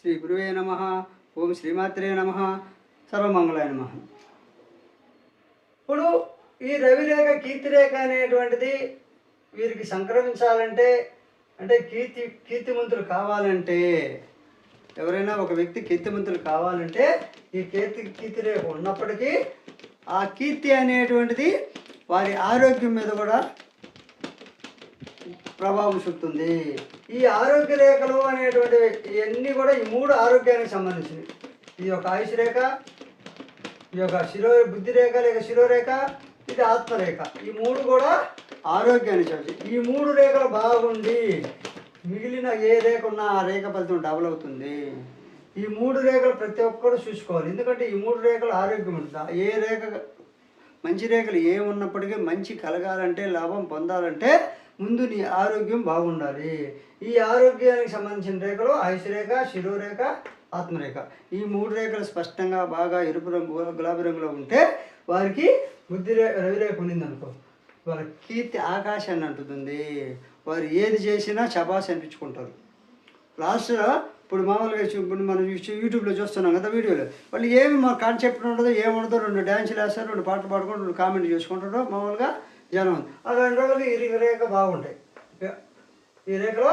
శ్రీ గురువే నమ. ఓం శ్రీమాత్రే నమ. సర్వమంగళాయ నమ. ఇప్పుడు ఈ రవిరేఖ కీర్తిరేఖ అనేటువంటిది వీరికి సంక్రమించాలంటే అంటే కీర్తి కీర్తిమంతులు కావాలంటే ఎవరైనా ఒక వ్యక్తి కీర్తిమంతులు కావాలంటే ఈ కీర్తి కీర్తిరేఖ ఉన్నప్పటికీ ఆ కీర్తి అనేటువంటిది వారి ఆరోగ్యం మీద కూడా ప్రభావం చూపుతుంది. ఈ ఆరోగ్య రేఖలు అనేటువంటి ఇవన్నీ కూడా ఈ మూడు ఆరోగ్యానికి సంబంధించినవి. ఈ యొక్క ఆయుష్ రేఖ ఈ యొక్క శిరో బుద్ధి రేఖ లేక శిరోరేఖ ఇది ఆత్మరేఖ ఈ మూడు కూడా ఆరోగ్యాన్ని చెప్పి ఈ మూడు రేఖలు బాగుండి మిగిలిన ఏ రేఖ ఉన్నా ఆ రేఖ ఫలితం డబుల్ అవుతుంది. ఈ మూడు రేఖలు ప్రతి ఒక్కరు చూసుకోవాలి. ఎందుకంటే ఈ మూడు రేఖలు ఆరోగ్యం ఉంటుంది ఏ రేఖ మంచి రేఖలు ఏమున్నప్పటికీ మంచి కలగాలంటే లాభం పొందాలంటే ముందు నీ ఆరోగ్యం బాగుండాలి. ఈ ఆరోగ్యానికి సంబంధించిన రేఖలు ఆయుష్ రేఖ శిరోరేఖ ఆత్మరేఖ ఈ మూడు రేఖలు స్పష్టంగా బాగా ఎరుపు రంగు గులాబీ రంగులో ఉంటే వారికి బుద్ధి రే రవిరేఖ ఉండిందనుకో వాళ్ళ కీర్తి ఆకాశాన్ని అంటుతుంది. వారు ఏది చేసినా శబాస్ అనిపించుకుంటారు. లాస్ట్లో ఇప్పుడు మామూలుగా ఇప్పుడు మనం యూట్యూబ్లో చూస్తున్నాం కదా వీడియోలో. వాళ్ళు ఏమి మా కాన్సెప్ట్ ఉండదు ఏముండదు రెండు డ్యాన్సులు వేస్తారు రెండు పాటలు పాడుకుంటారు రెండు కామెంట్ చేసుకుంటారు మామూలుగా జనం ఆ రెండు రోజులు ఈ రేఖ బాగుంటాయి. ఈ రేఖలో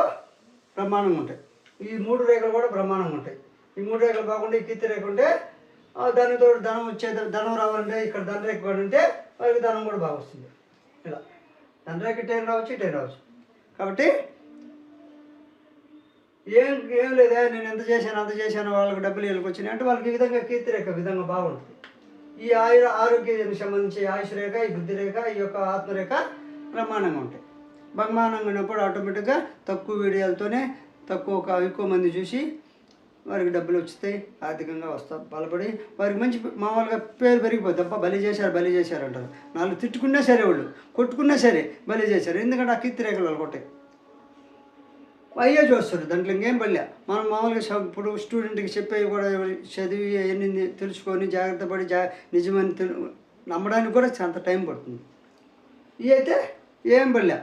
బ్రహ్మాండంగా ఉంటాయి. ఈ మూడు రేఖలు కూడా బ్రహ్మాండంగా ఉంటాయి. ఈ మూడు రేఖలు బాగుంటే ఈ కీర్తి రేఖ ఉంటే దానితో ధనం వచ్చే ధనం రావాలంటే ఇక్కడ ధన రేఖ కూడా ఉంటే వాళ్ళకి ధనం కూడా బాగా వస్తుంది. ఇలా. ధన రేఖ టైం రావచ్చు టైం రావచ్చు. కాబట్టి ఏం ఏం లేదా నేను ఎంత చేశాను అంత చేశాను వాళ్ళకి డబ్బులు వీళ్ళకి వచ్చినాయి అంటే వాళ్ళకి ఈ విధంగా కీర్తి రేఖ విధంగా బాగుంటుంది. ఈ ఆయుర ఆరోగ్యానికి సంబంధించి ఆయుష్ రేఖ ఈ బుద్ధి రేఖ ఈ యొక్క ఆత్మరేఖ బ్రహ్మాండంగా ఉంటాయి. బ్రహ్మాండంగా ఉన్నప్పుడు ఆటోమేటిక్గా తక్కువ వీడియోలతోనే తక్కువ ఒక ఎక్కువ మంది చూసి వారికి డబ్బులు వస్తాయి ఆర్థికంగా వస్తా బలపడి వారికి మంచి మామూలుగా పేరు పెరిగిపోతుంది తప్ప బలి చేశారు బలి చేశారు అంటారు. నాలుగు తిట్టుకున్నా సరే వాళ్ళు కొట్టుకున్నా సరే బలి చేశారు. ఎందుకంటే ఆ కీర్తి రేఖలు వాళ్ళు కొట్టాయి. అయ్యే చూస్తారు దాంట్లో ఇంకేం పల్లె మనం మామూలుగా ఇప్పుడు స్టూడెంట్కి చెప్పేవి కూడా చదివి అవన్నీ తెలుసుకొని జాగ్రత్త పడి జా నిజమని తెలు- నమ్మడానికి కూడా చాలా టైం పడుతుంది. ఇవి అయితే ఏం పల్లె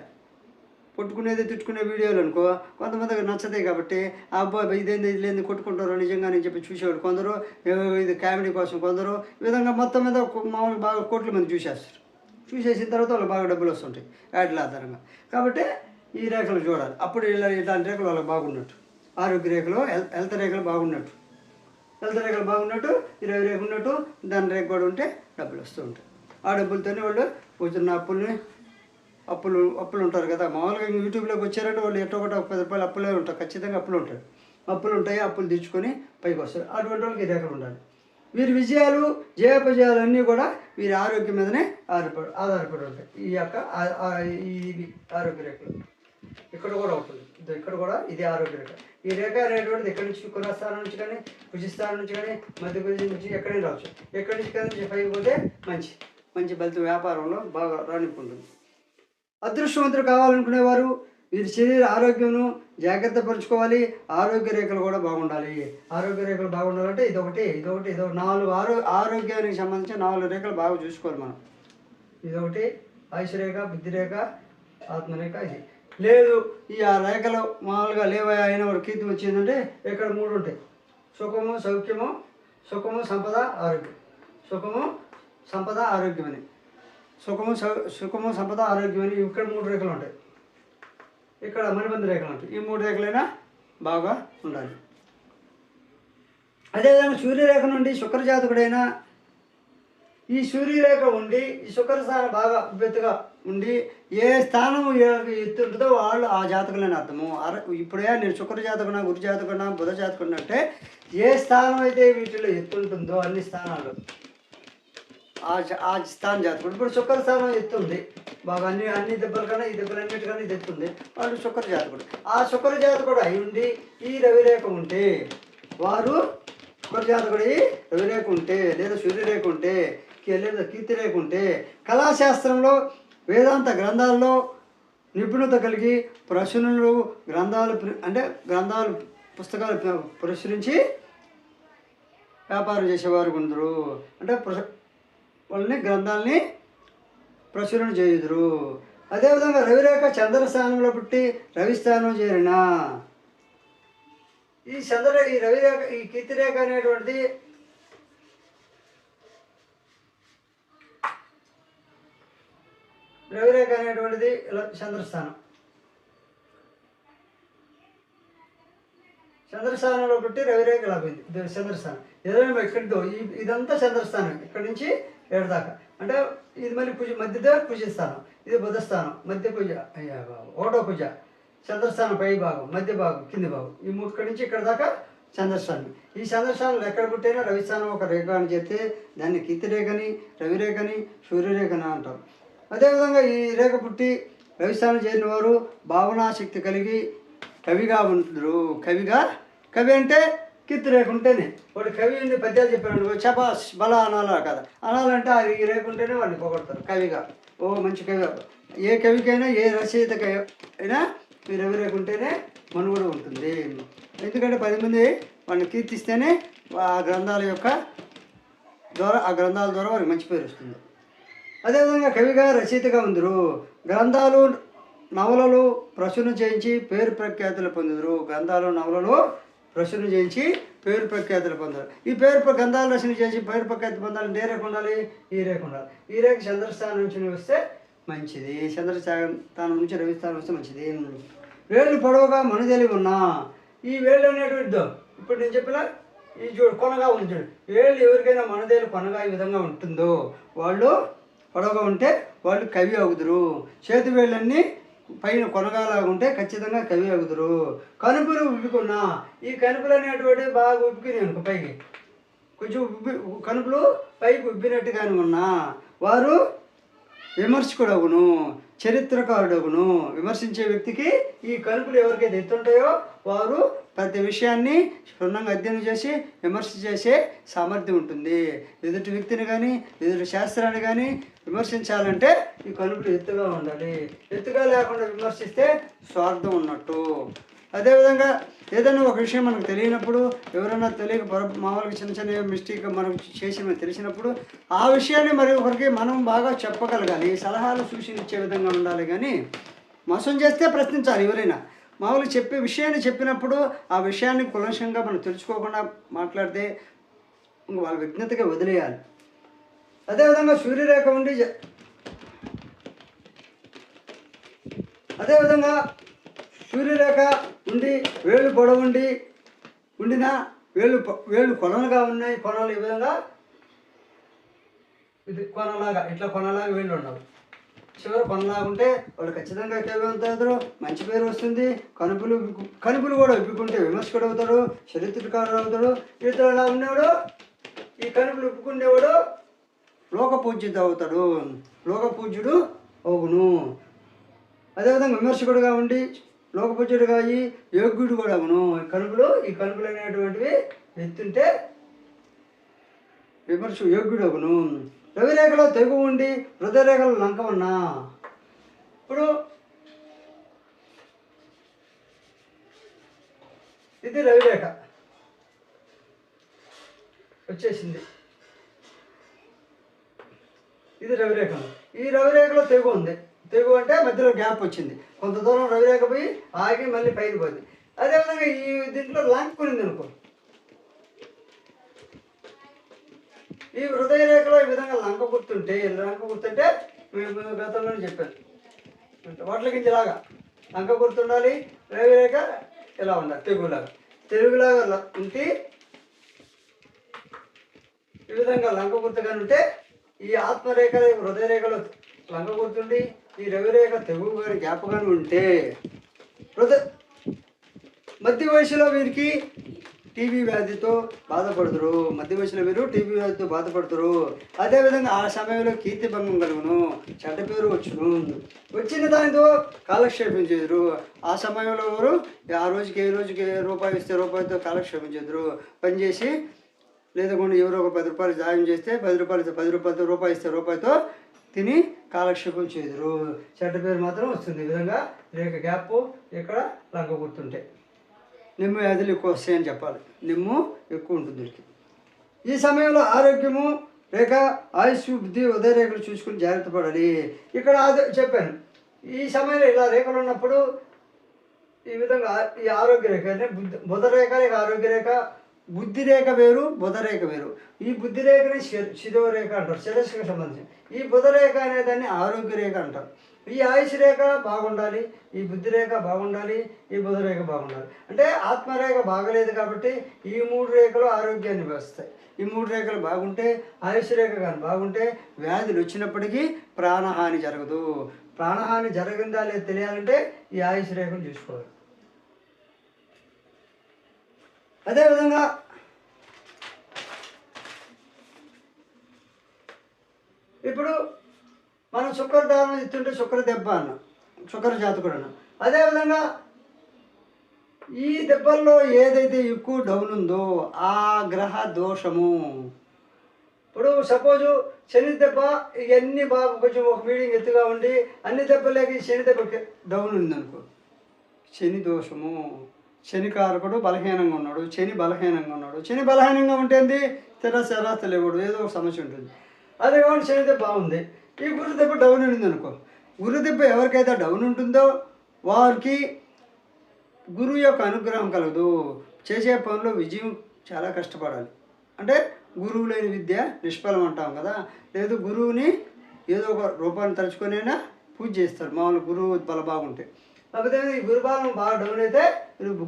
కొట్టుకునేది తిట్టుకునే వీడియోలు అనుకో కొంతమందికి నచ్చతాయి కాబట్టి ఆ అబ్బాయి ఇదేంది ఇది లేని కొట్టుకుంటారు నిజంగా అని చెప్పి చూసేవాడు కొందరు ఇది కామెడీ కోసం కొందరు ఈ విధంగా మొత్తం మీద మామూలు మామూలుగా బాగా కోట్ల మంది చూసేస్తారు. చూసేసిన తర్వాత వాళ్ళకి బాగా డబ్బులు వస్తుంటాయి యాడ్ల ఆధారంగా. కాబట్టి ఈ రేఖలు చూడాలి. అప్పుడు ఇలా ఇలాంటి రేఖలు వాళ్ళకి బాగున్నట్టు. ఆరోగ్య రేఖలు హెల్త్ హెల్త్ రేఖలు బాగున్నట్టు. హెల్త్ రేఖలు బాగున్నట్టు ఇరవై రేఖ ఉన్నట్టు దాని రేఖ కూడా ఉంటే డబ్బులు వస్తూ ఉంటాయి. ఆ డబ్బులతోనే వాళ్ళు వచ్చిన అప్పుల్ని అప్పులు అప్పులు ఉంటారు కదా. మామూలుగా యూట్యూబ్లోకి వచ్చారంటే వాళ్ళు ఎట్టో ఒకటి ఒక పది రూపాయలు అప్పులే ఉంటాయి ఖచ్చితంగా అప్పులు ఉంటాయి. అప్పులు ఉంటాయి అప్పులు తెచ్చుకొని పైకి వస్తారు. అటువంటి వాళ్ళకి ఈ రేఖలు ఉండాలి. వీరి విజయాలు జయాపజయాలు అన్నీ కూడా వీరి ఆరోగ్యం మీదనే ఆధారపడి ఆధారపడి ఉంటాయి. ఈ యొక్క ఈ ఆరోగ్య రేఖలు. ఇక్కడ కూడా ఒకటి ఇక్కడ కూడా ఇది ఆరోగ్య రేఖ. ఈ రేఖ అనేటువంటిది ఎక్కడి నుంచి కులస్థానం నుంచి కానీ కుజిస్థానం నుంచి కానీ మధ్యప్రదేశ్ నుంచి ఎక్కడైనా రావచ్చు. ఎక్కడి నుంచి కానీ పైకి పోతే మంచి మంచి ఫలితం వ్యాపారంలో బాగా రాణింపుంటుంది. అదృష్టవంతులు కావాలనుకునేవారు వీరి శరీర ఆరోగ్యంను జాగ్రత్త పరుచుకోవాలి. ఆరోగ్య రేఖలు కూడా బాగుండాలి. ఆరోగ్య రేఖలు బాగుండాలంటే ఇదొకటి ఇదొకటి ఇదో నాలుగు ఆరో ఆరోగ్యానికి సంబంధించిన నాలుగు రేఖలు బాగా చూసుకోవాలి మనం. ఇదొకటి ఆయుష్ రేఖ బుద్ధి రేఖ ఆత్మరేఖ ఇది. లేదు ఈ ఆ రేఖలు మామూలుగా లేవా అయిన వాడు కీర్తి వచ్చిందంటే ఇక్కడ మూడు ఉంటాయి. సుఖము సౌఖ్యము సుఖము సంపద ఆరోగ్యం. సుఖము సంపద ఆరోగ్యం అని. సుఖము సౌ- సుఖము సంపద ఆరోగ్యం అని ఇక్కడ మూడు రేఖలు ఉంటాయి. ఇక్కడ మణిబంధ రేఖలు ఉంటాయి. ఈ మూడు రేఖలైనా బాగా ఉండాలి. అదేవిధంగా సూర్యరేఖ నుండి శుక్రజాతకుడైనా ఈ సూర్యరేఖ ఉండి ఈ శుక్రస్థానం బాగా ఉబ్బెత్తుగా ఉండి ఏ స్థానం ఎత్తుంటుందో ఎత్తు ఉంటుందో వాళ్ళు ఆ జాతకులని అర్థము. అర ఇప్పుడే నేను శుక్ర జాతకున్నా గురు జాతకున్నా బుధ జాతకున్నా అంటే ఏ స్థానం అయితే వీటిలో ఎత్తు ఉంటుందో అన్ని స్థానాలు. ఆ ఆ స్థానం జాతకుడు. ఇప్పుడు శుక్ర స్థానం ఎత్తుంది. బాగా అన్ని అన్ని దెబ్బల కన్నా ఈ దెబ్బలన్నిటికన్నా ఇది ఎత్తుంది. వాళ్ళు శుక్ర జాతకుడు. ఆ శుక్ర జాతకుడు అయి ఉండి ఈ రవిరేఖ ఉంటే వారు శుక్ర జాతకుడి రవిరేఖ ఉంటే లేదా సూర్యరేఖ ఉంటే లేదా కీర్తిరేఖ ఉంటే కళాశాస్త్రంలో వేదాంత గ్రంథాల్లో నిపుణత కలిగి ప్రశ్నలు గ్రంథాలు ప్ర- అంటే గ్రంథాలు పుస్తకాలు ప్రచురించి వ్యాపారం చేసేవారు కొందరు. అంటే ప్ర- వాళ్ళని గ్రంథాలని ప్రచురణ చేయుదురు. అదేవిధంగా రవిరేఖ చంద్రస్థానంలో పుట్టి రవిస్థానం చేరిన ఈ చంద్ర ఈ రవిరేఖ ఈ కీర్తిరేఖ అనేటువంటిది రవిరేఖ అనేటువంటిది ఇలా చంద్రస్థానం. చంద్రస్థానంలో పుట్టి రవిరేఖ ఇలా పోయింది చంద్రస్థానం. ఏదైనా ఇక్కడితో ఇదంతా చంద్రస్థానం. ఇక్కడి నుంచి ఏడు దాకా. అంటే ఇది మళ్ళీ పూజ మధ్యదే పూజస్థానం ఇది బుధస్థానం. మధ్య పూజ. అయ్యా బాబు. ఓటో పూజ. చంద్రస్థానం పై భాగం మధ్య భాగం కింది భాగం. ఈ ఇక్కడి నుంచి ఇక్కడ దాకా చంద్రస్థానం. ఈ చంద్రస్థానంలో ఎక్కడ పుట్టైనా రవిస్థానం ఒక రేఖ అని చెప్తే దాన్ని కీర్తిరేఖని రవిరేఖని సూర్యరేఖని అంటారు. అదేవిధంగా ఈ రేఖ పుట్టి రవిస్థానం చేరిన వారు భావనాశక్తి కలిగి కవిగా ఉంటారు కవిగా? కవి అంటే కీర్తి రేఖ ఉంటేనే. వాడు కవి ఉంది పద్యాలు చెప్పాడు చపాస్ బల అనాలా కదా. అనాలంటే అది ఈ రేఖ ఉంటేనే వాడిని పొగడతారు కవిగా. ఓ మంచి కవి. ఏ కవికైనా ఏ రచయితకి అయినా మీరు రవి రేఖ ఉంటేనే మనుగడ ఉంటుంది. ఎందుకంటే పది మంది వాడిని కీర్తిస్తేనే ఆ గ్రంథాల యొక్క ద్వారా ఆ గ్రంథాల ద్వారా వారికి మంచి పేరు వస్తుంది. అదేవిధంగా కవిగా రచయితగా ఉందరు. గ్రంథాలు నవలలు ప్రచురణ చేయించి పేరు ప్రఖ్యాతులు పొందుదురు గ్రంథాలు నవలలు ప్రచురణ చేయించి పేరు ప్రఖ్యాతులు పొందారు. ఈ పేరు గ్రంథాలు రచన చేసి పేరు ప్రఖ్యాతి పొందాలంటే ఏ రేఖ ఉండాలి? ఈ రేఖ ఉండాలి. ఈ రేఖ చంద్రస్థానం నుంచి వస్తే మంచిది. చంద్రస్థానం నుంచి రవిస్థానం వస్తే మంచిది. వేళ్ళు పొడవుగా మనుదలి ఉన్నా. ఈ వేళ్ళు అనేటువంటి ఇప్పుడు నేను చెప్పిన ఈ చూడు కొనగా ఉంది వేళ్ళు ఎవరికైనా మనదేలు కొనగా ఈ విధంగా ఉంటుందో వాళ్ళు పొడవుగా ఉంటే వాళ్ళు కవి అవుదురు. చేతి వేళ్ళన్నీ పైన కొనగాలాగా ఉంటే ఖచ్చితంగా కవి అవుదురు. కనుపులు ఉబ్బుకున్నా ఈ కనుపులు అనేటువంటి బాగా ఉబ్బికినాయి పైకి. కొంచెం ఉబ్బి కనుపులు పైకి ఉబ్బినట్టుగానే ఉన్నా. వారు విమర్శకుడవును చరిత్రకారుడును విమర్శించే వ్యక్తికి ఈ కలుపులు ఎవరికైతే ఎత్తుంటాయో వారు ప్రతి విషయాన్ని క్షుణ్ణంగా అధ్యయనం చేసి విమర్శ చేసే సామర్థ్యం ఉంటుంది. ఎదుటి వ్యక్తిని కానీ ఎదుటి శాస్త్రాన్ని కానీ విమర్శించాలంటే ఈ కలుపులు ఎత్తుగా ఉండాలి. ఎత్తుగా లేకుండా విమర్శిస్తే స్వార్థం ఉన్నట్టు. అదేవిధంగా ఏదైనా ఒక విషయం మనకు తెలియనప్పుడు ఎవరైనా తెలియక మామూలుగా చిన్న చిన్న మిస్టేక్ మనం చేసిన తెలిసినప్పుడు ఆ విషయాన్ని మరి ఒకరికి మనం బాగా చెప్పగలగాలి. సలహాలు సూచనలు ఇచ్చే విధంగా ఉండాలి కానీ మోసం చేస్తే ప్రశ్నించాలి ఎవరైనా. మామూలుగా చెప్పే విషయాన్ని చెప్పినప్పుడు ఆ విషయాన్ని కులంశంగా మనం తెలుసుకోకుండా మాట్లాడితే వాళ్ళ విజ్ఞతగా వదిలేయాలి. అదేవిధంగా సూర్యరేఖ ఉండి జ- అదేవిధంగా సూర్యరేఖ ఉండి వేళ్ళు పొడవుండి ఉండిన వేళ్ళు వేళ్ళు కొనలుగా ఉన్నాయి కొనలు ఈ విధంగా ఇది కొనలాగా ఇట్లా కొనలాగా వేళ్ళు ఉండవు. చివరి కొనలాగా ఉంటే వాళ్ళు ఖచ్చితంగా కవి అవుతారు మంచి పేరు వస్తుంది కనుపులు కనుపులు కూడా విప్పుకుంటే విమర్శకుడు అవుతాడు చరిత్రకారుడు అవుతాడు ఇతరులు ఎలా ఉండేవాడు ఈ కనుపులు విప్పుకునేవాడు లోక పూజ్యుడు అవుతాడు లోక పూజ్యుడు అవును. అదేవిధంగా విమర్శకుడుగా ఉండి లోకపూజ్యుడుగా అయ్యి యోగ్యుడు కూడా అవును ఈ కనుపులు ఈ కనుపులు అనేటువంటివి ఎత్తుంటే విమర్శ యోగ్యుడు అవును రవిరేఖలో తెగు ఉండి హృదయరేఖలో లంక ఉన్నా ఇప్పుడు ఇది రవిరేఖ. వచ్చేసింది. ఇది రవిరేఖ. ఈ రవిరేఖలో తెగు ఉంది. తెగు అంటే మధ్యలో గ్యాప్ వచ్చింది. కొంత దూరం రవిలేకపోయి ఆగి మళ్ళీ పైకి పోయింది. అదేవిధంగా ఈ దీంట్లో లాక్కునింది అనుకో. ఈ హృదయ రేఖలో ఈ విధంగా లంక గుర్తుంటే లంక గుర్తుంటే మేము గతంలోనే చెప్పాను. వాట్ల గింజలాగా లంక గుర్తుండాలి రవిరేఖ ఇలా ఉండాలి తెలుగులాగా తెలుగులాగా ఉంటే ఈ విధంగా లంక గుర్తుగా ఉంటే ఈ ఆత్మరేఖ హృదయ రేఖలో లంక గుర్తుండి ఈ రవిరేఖ తెగువ గారి జ్ఞాపకం ఉంటే మధ్య వయసులో వీరికి టీబీ వ్యాధితో బాధపడుతురు. మధ్య వయసులో వీరు టీబీ వ్యాధితో బాధపడుతురు. అదేవిధంగా ఆ సమయంలో కీర్తి భంగం కలుగును. చెడ్డ పేరు వచ్చును. వచ్చిన దానితో కాలక్షేపం చేదురు. ఆ సమయంలో వారు ఆ రోజుకి ఏ రోజుకి రూపాయి ఇస్తే రూపాయితో కాలక్షేపం చేదురు. పనిచేసి లేదకుండా ఎవరో ఒక పది రూపాయలు సాయం చేస్తే పది రూపాయలు పది రూపాయలతో రూపాయి ఇస్తే రూపాయితో తిని కాలక్షేపం చేదురు చెడ్డ పేరు మాత్రం వస్తుంది. ఈ విధంగా రేఖ గ్యాప్ ఇక్కడ లంక గుర్తుంటే. నిమ్ము వ్యాధులు ఎక్కువ వస్తాయని చెప్పాలి. నిమ్ము ఎక్కువ ఉంటుంది వీరికి ఈ సమయంలో ఆరోగ్యము రేఖ ఆయుష్ బుద్ధి ఉదయ రేఖలు చూసుకుని జాగ్రత్త పడాలి. ఇక్కడ అదే చెప్పాను. ఈ సమయంలో ఇలా రేఖలు ఉన్నప్పుడు ఈ విధంగా ఈ ఆరోగ్య రేఖ అంటే బుద్ధి బుధ రేఖ లేక ఆరోగ్య రేఖ బుద్ధిరేఖ వేరు బుధరేఖ వేరు. ఈ బుద్ధిరేఖని శిరోరేఖ రేఖ అంటారు శిరస్సుకు సంబంధించి ఈ బుధరేఖ అనే అనేదాన్ని ఆరోగ్య రేఖ అంటారు. ఈ ఆయుష్ రేఖ బాగుండాలి ఈ బుద్ధిరేఖ బాగుండాలి ఈ బుధరేఖ బాగుండాలి. అంటే ఆత్మరేఖ బాగలేదు కాబట్టి ఈ మూడు రేఖలు ఆరోగ్యాన్ని వస్తాయి ఈ మూడు రేఖలు బాగుంటే ఆయుష్ రేఖ కానీ బాగుంటే వ్యాధులు వచ్చినప్పటికీ ప్రాణహాని జరగదు. ప్రాణహాని జరగిందా లేదు తెలియాలంటే ఈ ఆయుష్ రేఖను చూసుకోవాలి. అదేవిధంగా ఇప్పుడు మనం శుక్ర దానం ఇస్తుంటే శుక్ర దెబ్బ అన్న శుక్ర జాతకుడు అన్నాం. అదేవిధంగా ఈ దెబ్బల్లో ఏదైతే ఎక్కువ డౌన్ ఉందో ఆ గ్రహ దోషము. ఇప్పుడు సపోజు శని దెబ్బ ఇవన్నీ బాగా కొంచెం ఒక మీడియం ఎత్తుగా ఉండి అన్ని దెబ్బలేకి శని దెబ్బకి డౌన్ ఉందనుకో. శని దోషము. శనికారకుడు బలహీనంగా ఉన్నాడు శని బలహీనంగా ఉన్నాడు. శని బలహీనంగా ఉంటేంది తెర సెర తెలియకూడదు ఏదో ఒక సమస్య ఉంటుంది. అదే కాబట్టి శని దెబ్బ బాగుంది. ఈ గురు దెబ్బ డౌన్ ఉంది అనుకో. గురు దెబ్బ ఎవరికైతే డౌన్ ఉంటుందో వారికి గురువు యొక్క అనుగ్రహం కలదు చేసే పనిలో విజయం చాలా కష్టపడాలి. అంటే గురువు లేని విద్య నిష్ఫలం అంటాం కదా. లేదు గురువుని ఏదో ఒక రూపాన్ని తలుచుకొనైనా పూజ చేస్తారు. మామూలు గురువు బల బాగుంటే. కాకపోతే ఈ బాగా డౌన్ అయితే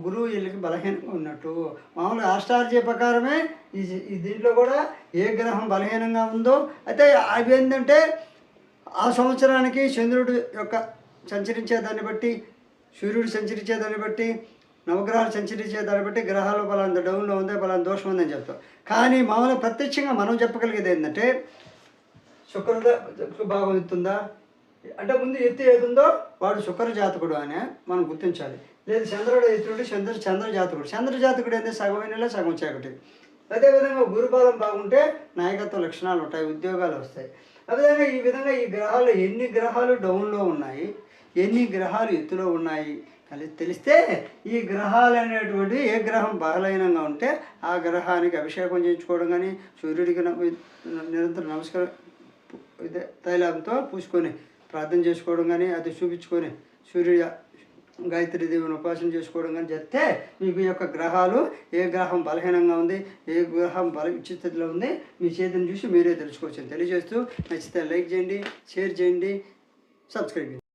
గురువు వీళ్ళకి బలహీనంగా ఉన్నట్టు. మామూలుగా ఆస్ట్రాలజీ ప్రకారమే ఈ దీంట్లో కూడా ఏ గ్రహం బలహీనంగా ఉందో. అయితే అవి ఏంటంటే ఆ సంవత్సరానికి చంద్రుడు యొక్క సంచరించే దాన్ని బట్టి సూర్యుడు సంచరించే దాన్ని బట్టి నవగ్రహాలు సంచరించే దాన్ని బట్టి గ్రహాలు బలంత డౌన్లో ఉంది బలం దోషం ఉందని చెప్తాం కానీ మామూలుగా ప్రత్యక్షంగా మనం చెప్పగలిగేది ఏంటంటే శుక్రుడు బాగుంటుందా అంటే ముందు ఎత్తు ఏదుందో వాడు శుక్ర జాతకుడు అని మనం గుర్తించాలి. లేదు చంద్రుడు ఎత్తుడు చంద్ర చంద్ర జాతకుడు చంద్ర జాతకుడు అయితే సగం సగం చీకటి. అదేవిధంగా గురుబలం బాగుంటే నాయకత్వ లక్షణాలు ఉంటాయి ఉద్యోగాలు వస్తాయి. అదేవిధంగా ఈ విధంగా ఈ గ్రహాలు ఎన్ని గ్రహాలు డౌన్లో ఉన్నాయి ఎన్ని గ్రహాలు ఎత్తులో ఉన్నాయి కలిసి తెలిస్తే ఈ గ్రహాలు అనేటువంటి ఏ గ్రహం బలహీనంగా ఉంటే ఆ గ్రహానికి అభిషేకం చేయించుకోవడం కానీ సూర్యుడికి నిరంతరం నమస్కారం ఇదే తైలంతో పూసుకొని ప్రార్థన చేసుకోవడం కానీ అది చూపించుకొని సూర్యుడి గాయత్రి దేవుని ఉపాసన చేసుకోవడం కానీ చెప్తే మీకు యొక్క గ్రహాలు ఏ గ్రహం బలహీనంగా ఉంది ఏ గ్రహం బల స్థితిలో ఉంది మీ చేతిని చూసి మీరే తెలుసుకోవచ్చు. తెలియజేస్తూ నచ్చితే లైక్ చేయండి షేర్ చేయండి సబ్స్క్రైబ్ చేయండి.